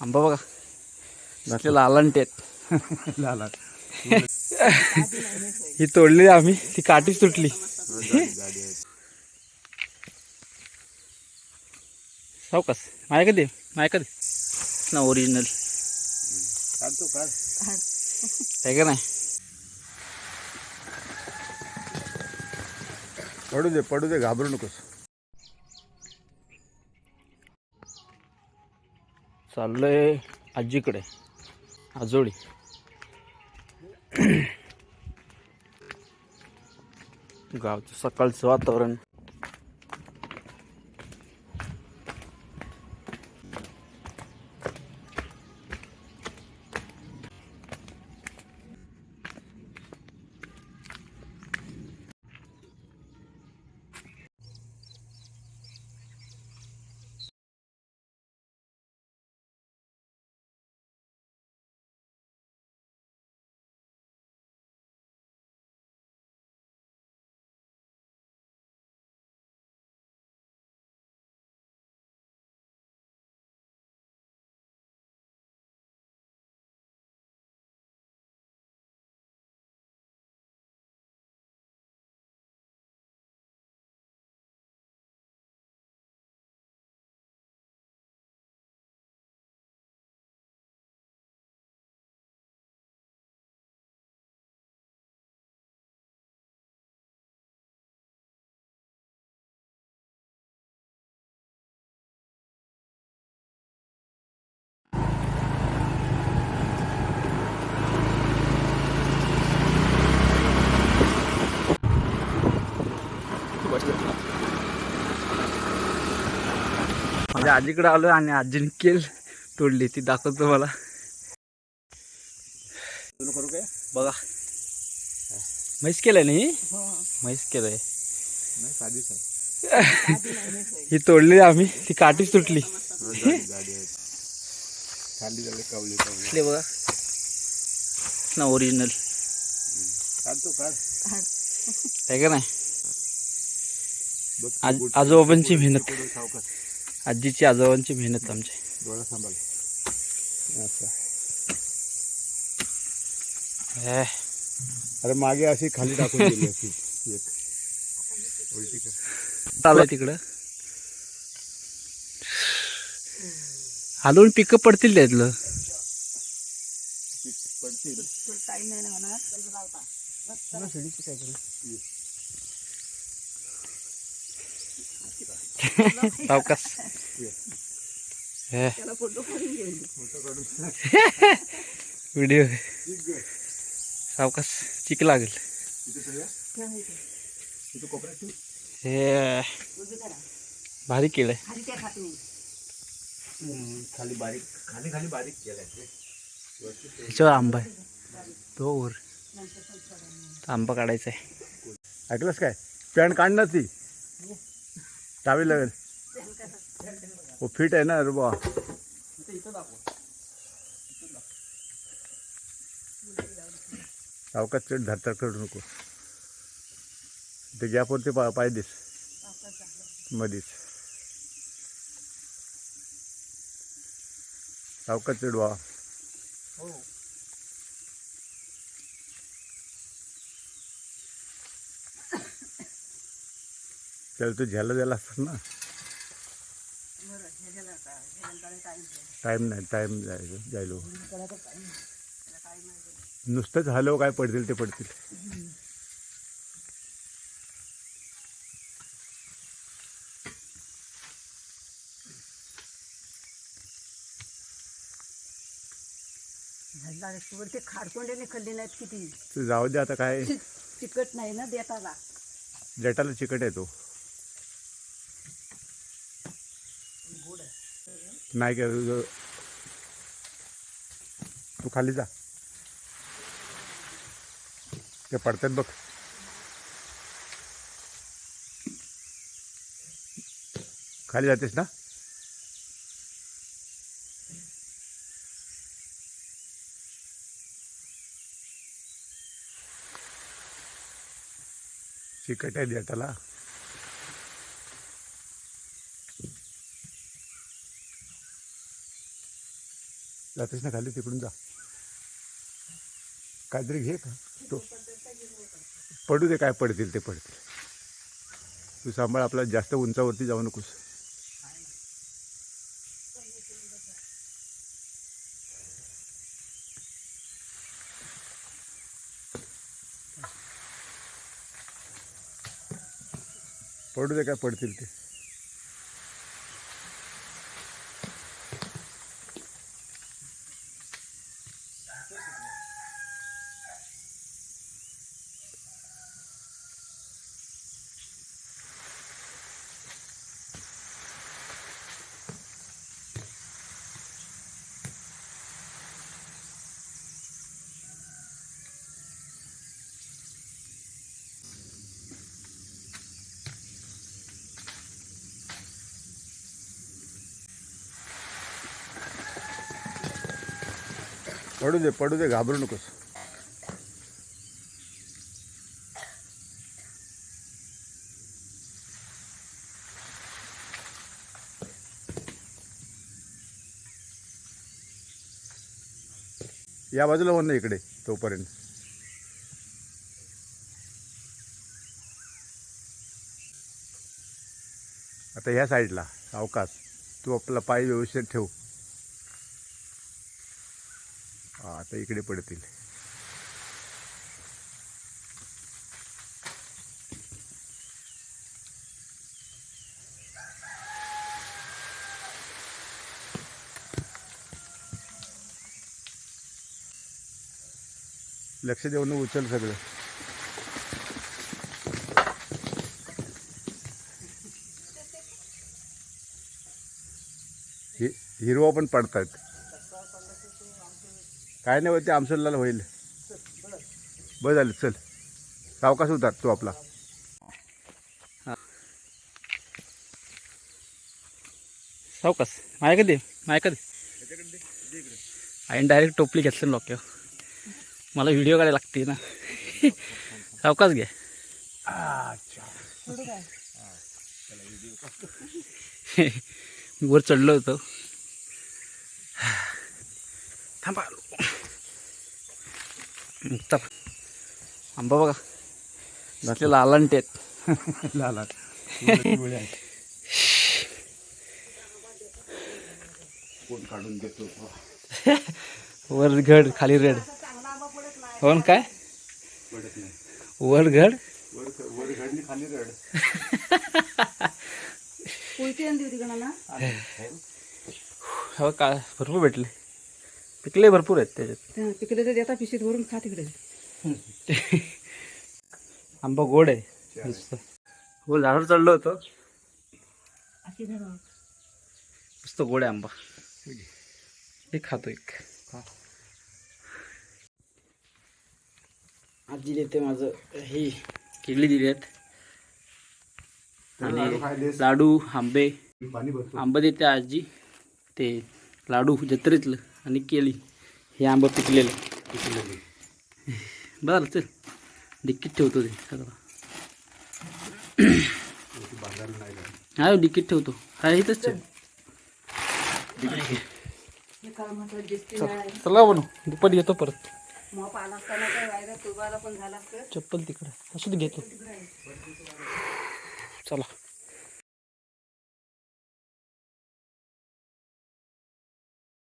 आंबा बघा. नुसते लालांटे लाला ही तोडली आम्ही ती काठीच तुटली. सावकास माय कधी? माय कधी? ना ओरिजिनल काढतो काढ. का नाही? पडू दे पडू दे घाबरू नकोस. चाललोय आजीकडे आजोळी. गावचं सकाळचं वातावरण. माझ्या आजीकडे आलो आणि आजीने केल तोडली ती दाखवतो मला करू काय बघा म्हैस केलंय नाही म्हैस केलंय ही तोडली आम्ही ती काठीच तुटली खाली बघा ना ओरिजिनल काढतो काढ आहे का नाही आजोबांची मेहनत आजीची आजोबांची मेहनत आमची. डोळा सांभाळ. असं हे, अरे मागे अशी खाली टाकून दिली अशी एक. उलटी चालू आहे तिकडं. हलवून पिकअप पडतील त्यातलं. पडतील. सावकाश हे. व्हिडिओ. सावकास चिक लागेल. हे. भारी केलंय. खाली बारीक खाली खाली बारीक केलंय ह्याच्यावर आंबा आहे. तो वर. आंबा काढायचा आहे. ऐकलंस काय? पॅन्ट काढ ना ती. टावी लागेल हो फिट आहे ना अरे बा सावकाच चढ धरतर करू नको. ते गॅपवरती पा पाय दिस. मधीच. सावकाश चढ वा. हो. त्याला तू झ्याला द्यायला असतात ना. टाईम नाही टाईम जायचं जायलो. नुसतंच हलव काय पडतील ते पडतील. ते खाडकोंड्याने खाल्ली नाहीत किती. तू जाऊ दे आता काय. तिकट नाही ना देताला. जटाला चिकट येतो नाही तू खाली जा. ते पडतात बघ. खाली जातेस ना? चिकट आहे त्याला जातेस खाली तिकडून जा. काहीतरी घे का? तो पडू दे काय पडतील ते पडतील. तू सांभाळ आपला जास्त उंचावरती जाऊ नकोस. पडू दे काय पडतील ते. पडू दे पडू दे घाबरू नकोस. या बाजूला होणं इकडे तोपर्यंत. आता ह्या साईडला अवकाश. तू आपला पाय व्यवस्थित ठेव हा आता इकडे पडतील. लक्ष देऊन उचल सगळं. हि- हिरवा पण पडतात. काय नाही होते आमसरला होईल. बस झालं चल. सावकाश उतार तू आपला? सावकास माया कधी? माया कधी? आईने डायरेक्ट टोपली घेतली लोक मला व्हिडिओ काढायला लागते ना. सावकास घे. मी वर चढलो होतो. थांबा. चला. आंबा बघा. घातलेला आलांटे आहेत. लाला कोण काढून देतो वर घड खाली रेड. हो ना काय? पडत नाही. वर घड? वर घडली खाली रड. हो. का भरपूर भेटले. पिकले भरपूर आहेत त्याच्यात. तिकडे तर देता पिशीत भरून खा तिकडे. आंबा गोड आहे. मस्त. हो झाडावर चढलो होतो. मस्त गोड आहे आंबा. हे खातो एक. आजी देते माझं. ही केळी दिली आहेत. आणि लाडू आंबे. पाणी भरतो. आंबा देते आजी. ते लाडू जत्रेतलं. आणि केळी. हे आंबा पिकलेलं. बरं चल. डिक्कीत ठेवतो ते. सगळं हा डिक्कीत ठेवतो. हा इथंच नाही. चला बनू. दुपारी येतो परत. चप्पल तिकडे. असं घेतो. चला